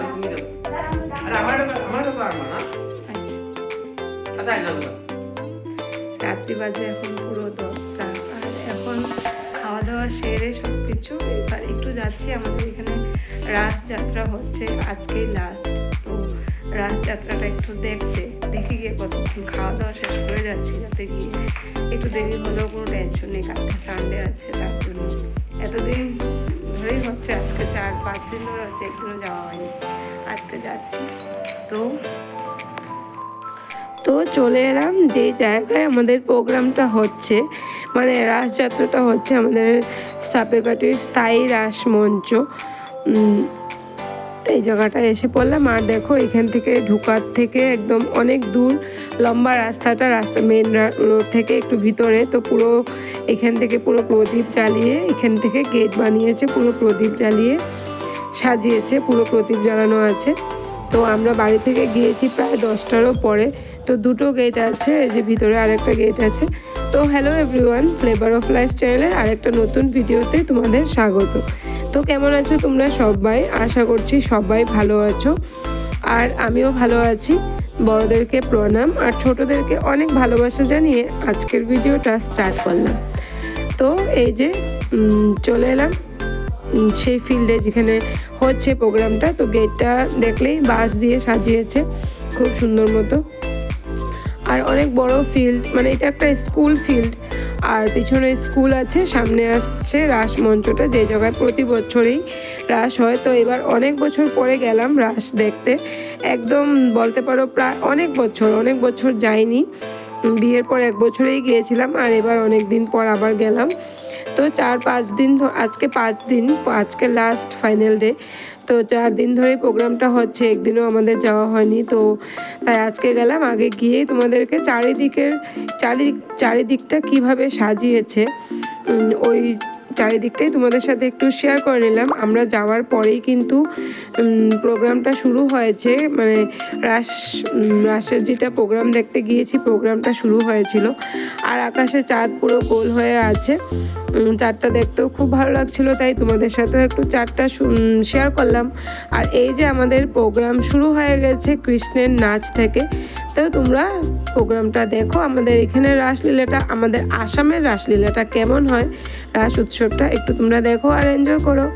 আমি রাত্রি বাজে এখন পুরো দশটা। আর এখন খাওয়া দাওয়া সেরে সব কিছু এবার একটু যাচ্ছি, আমাদের এখানে রাসযাত্রা হচ্ছে আজকেই লাস্ট তো রাসযাত্রাটা একটু দেখতে, দেখি গিয়ে কতক্ষণ খাওয়া দাওয়া শেষ করে যাচ্ছি, যাতে গিয়ে একটু দেরি হলেও কোনো টেনশন নেই, কালকে সানডে আছে, তার জন্য। এতদিন ধরেই হচ্ছে আজকে চার পাঁচ দিন ধরে হচ্ছে এগুলো যাওয়া হয়নি। আজকে যাচ্ছি। তো তো চলে এলাম যে জায়গায় আমাদের প্রোগ্রামটা হচ্ছে মানে রাসযাত্রাটা হচ্ছে আমাদের সাপেকাটির স্থায়ী রাস মঞ্চ। উম, এই জায়গাটায় এসে পড়লাম। আর দেখো, এখান থেকে ঢুকার থেকে একদম অনেক দূর, লম্বা রাস্তাটা, রাস্তা মেন রোড থেকে একটু ভিতরে। তো পুরো এখান থেকে পুরো প্রদীপ জ্বালিয়ে, এখান থেকে গেট বানিয়েছে, পুরো প্রদীপ জ্বালিয়ে সাজিয়েছে, পুরো প্রদীপ জ্বালানো আছে। তো আমরা বাড়ি থেকে গিয়েছি প্রায় দশটারও পরে। তো দুটো গেট আছে, এই যে ভিতরে আরেকটা গেট আছে। তো hello everyone flavour of life চ্যানেলের আরেকটা নতুন ভিডিওতে তোমাদের স্বাগত। তো কেমন আছো তোমরা সবাই? আশা করছি সবাই ভালো আছো। আর আমিও ভালো আছি। বড়দেরকে প্রণাম। আর ছোটদেরকে অনেক ভালোবাসা জানিয়ে আজকের ভিডিওটা স্টার্ট করলাম। তো এই যে চলে এলাম। সেই ফিল্ডে যেখানে হচ্ছে প্রোগ্রামটা। তো গেটটা দেখলেই বাঁশ দিয়ে সাজিয়েছে খুব সুন্দর মতো। আর অনেক বড় ফিল্ড মানে এটা একটা স্কুল ফিল্ড আর পিছনে স্কুল আছে, সামনে আছে রাস মঞ্চটা, যে জায়গায় প্রতি বছরই রাস হয়। তো এবার অনেক বছর পরে গেলাম রাস দেখতে। একদম বলতে পারো প্রায় অনেক বছর অনেক বছর যাইনি। বিয়ের পর এক বছরেই গিয়েছিলাম আর এবার অনেক দিন পর আবার গেলাম। তো চার পাঁচ দিন আজকে পাঁচ দিন, আজকে লাস্ট ফাইনাল ডে তো চার দিন ধরেই প্রোগ্রামটা হচ্ছে, একদিনও আমাদের যাওয়া হয়নি। তো তাই আজকে গেলাম, আগে গিয়েই তোমাদেরকে চারিদিকের, চারি, চারিদিকটা কীভাবে সাজিয়েছে ওই চারিদিকটাই তোমাদের সাথে একটু শেয়ার করে নিলাম। আমরা যাওয়ার পরেই কিন্তু প্রোগ্রামটা শুরু হয়েছে মানে রাস রাসের যেটা প্রোগ্রাম দেখতে গিয়েছি, প্রোগ্রামটা শুরু হয়েছিল। আর আকাশে চাঁদ পুরো গোল হয়ে আছে। চারটা দেখতেও খুব ভালো লাগছিল, তাই তোমাদের সাথেও একটু চারটা শেয়ার করলাম। আর এই যে আমাদের প্রোগ্রাম শুরু হয়ে গেছে কৃষ্ণের নাচ থেকে, তো তোমরা প্রোগ্রামটা দেখো। আমাদের এখানে রাসলীলাটা, আমাদের আসামের রাসলীলাটা কেমন হয়, রাস উৎসবটা একটু তোমরা দেখো আর এনজয় করো।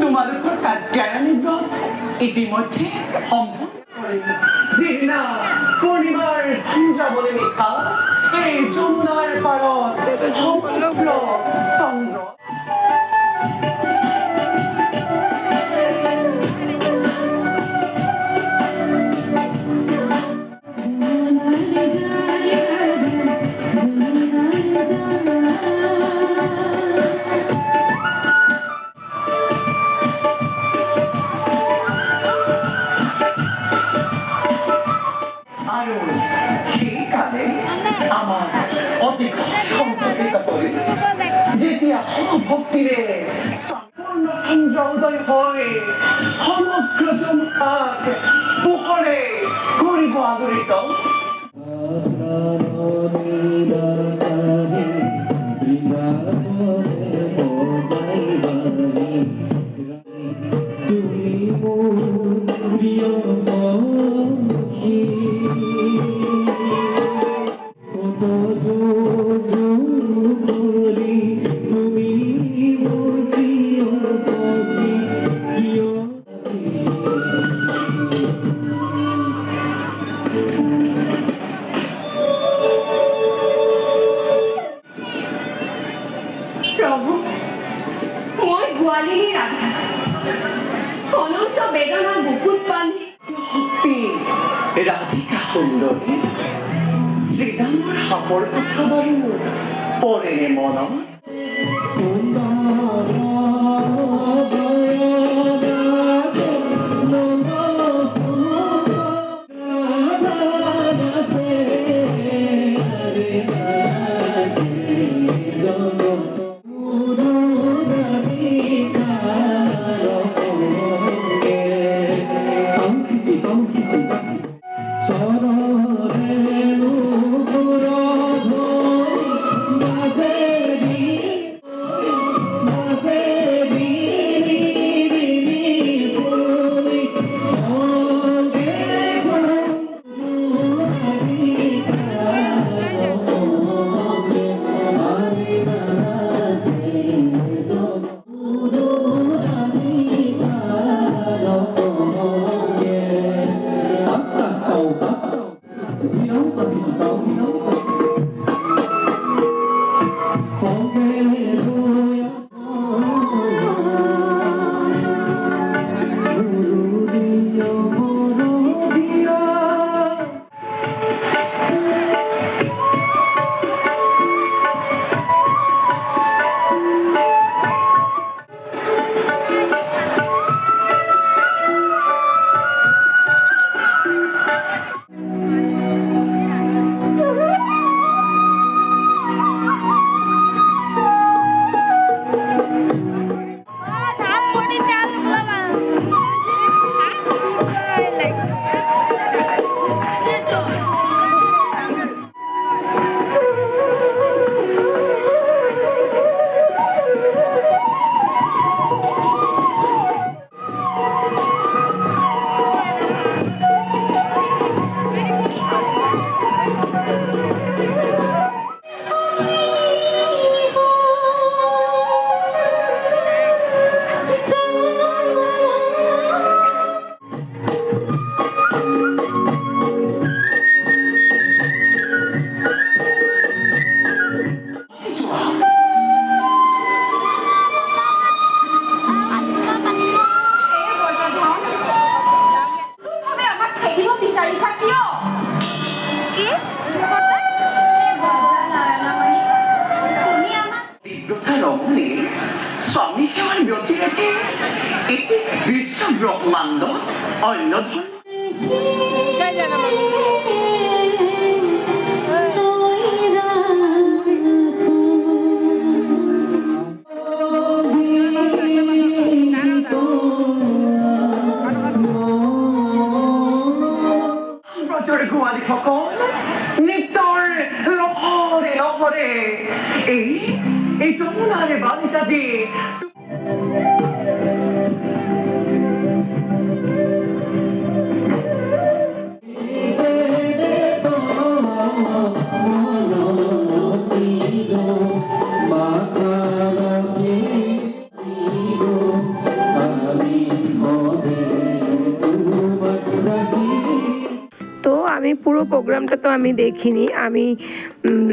তোমালোকৰ তাত কেৰাণী ব্ৰত ইতিমধ্যে সম্ভৱ যিদিনা পূৰ্ণিমাৰ সঞ্জাবলৈ নিশা এই যমুনাৰ পাৰত চন্দ্ৰ 허위 허무그 좀아 보컬에 그리고 아그리도 Oh, অনন্ত বেদনাৰ মুকুট বান্ধি রাধিকা সুন্দরী সুন্দৰী শ্ৰীৰামৰ কথা বলো পরে মনত Oh, তীব্ৰতা ৰমণী স্বামী সেৱাৰ ব্যতিৰেকে এটি বিশ্ব ব্ৰহ্মাণ্ড অন্য ব্ৰজৰ নৃত্যৰ লহৰে লহৰে এই এই যমুনার বালিকা যে তো আমি পুরো প্রোগ্রামটা তো আমি দেখিনি। আমি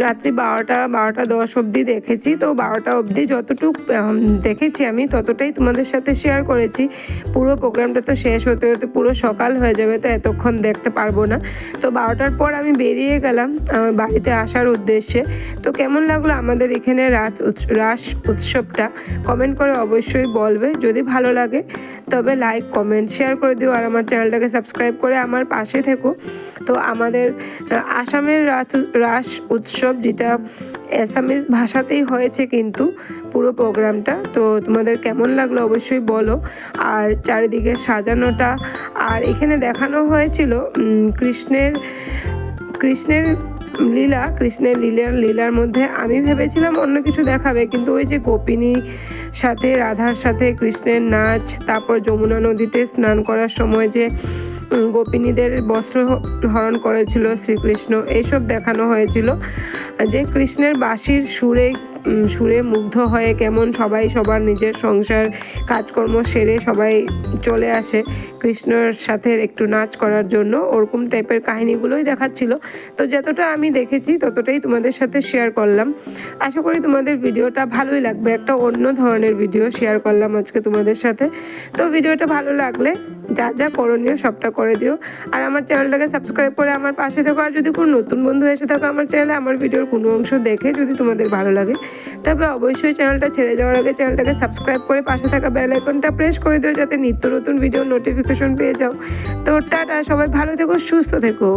রাত্রি বারোটা বারোটা দশ অবধি দেখেছি। তো বারোটা অবধি যতটুকু দেখেছি আমি, ততটাই তোমাদের সাথে শেয়ার করেছি। পুরো প্রোগ্রামটা তো শেষ হতে হতে পুরো সকাল হয়ে যাবে, তো এতক্ষণ দেখতে পারব না। তো বারোটার পর আমি বেরিয়ে গেলাম আমার বাড়িতে আসার উদ্দেশ্যে। তো কেমন লাগল আমাদের এখানে রাত রাস উৎসবটা? কমেন্ট করে অবশ্যই বলবে, যদি ভালো লাগে। তবে লাইক কমেন্ট শেয়ার করে দিও। আর আমার চ্যানেলটাকে সাবস্ক্রাইব করে আমার পাশে থেকো। তো আমাদের আসামের রাস উৎসব যেটা অ্যাসামিজ ভাষাতেই হয়েছে কিন্তু পুরো প্রোগ্রামটা। তো তোমাদের কেমন লাগল অবশ্যই বলো। আর চারিদিকে সাজানোটা, আর এখানে দেখানো হয়েছিল কৃষ্ণের কৃষ্ণের লীলা, কৃষ্ণের লীলার লীলার মধ্যে আমি ভেবেছিলাম অন্য কিছু দেখাবে, কিন্তু ওই যে গোপিনী সাথে, রাধার সাথে কৃষ্ণের নাচ, তারপর যমুনা নদীতে স্নান করার সময় যে গোপিনীদের বস্ত্র হরণ করেছিল শ্রীকৃষ্ণ। এইসব দেখানো হয়েছিল যে কৃষ্ণের বাঁশির সুরে সুরে মুগ্ধ হয়ে কেমন সবাই সবার নিজের সংসার কাজকর্ম সেরে সবাই চলে আসে কৃষ্ণর সাথে একটু নাচ করার জন্য। ওরকম টাইপের কাহিনীগুলোই দেখাচ্ছিল। তো যতটা আমি দেখেছি, ততটাই তোমাদের সাথে শেয়ার করলাম। আশা করি তোমাদের ভিডিওটা ভালোই লাগবে। একটা অন্য ধরনের ভিডিও শেয়ার করলাম আজকে তোমাদের সাথে। তো ভিডিওটা ভালো লাগলে যা যা করণীয় সবটা করে দিও। আর আমার চ্যানেলটাকে সাবস্ক্রাইব করে আমার পাশে থেকো। আর যদি কোনো নতুন বন্ধু এসে থাকো আমার চ্যানেলে, আমার ভিডিওর কোনো অংশ দেখে যদি তোমাদের ভালো লাগে, তবে অবশ্যই চ্যানেলটা ছেড়ে যাওয়ার আগে চ্যানেলটাকে সাবস্ক্রাইব করে পাশে থাকা বেল আইকনটা প্রেস করে দিও যাতে নিত্য নতুন ভিডিও নোটিফিকেশন পেয়ে যাও। তো টাটা, সবাই ভালো থেকো, সুস্থ থেকো।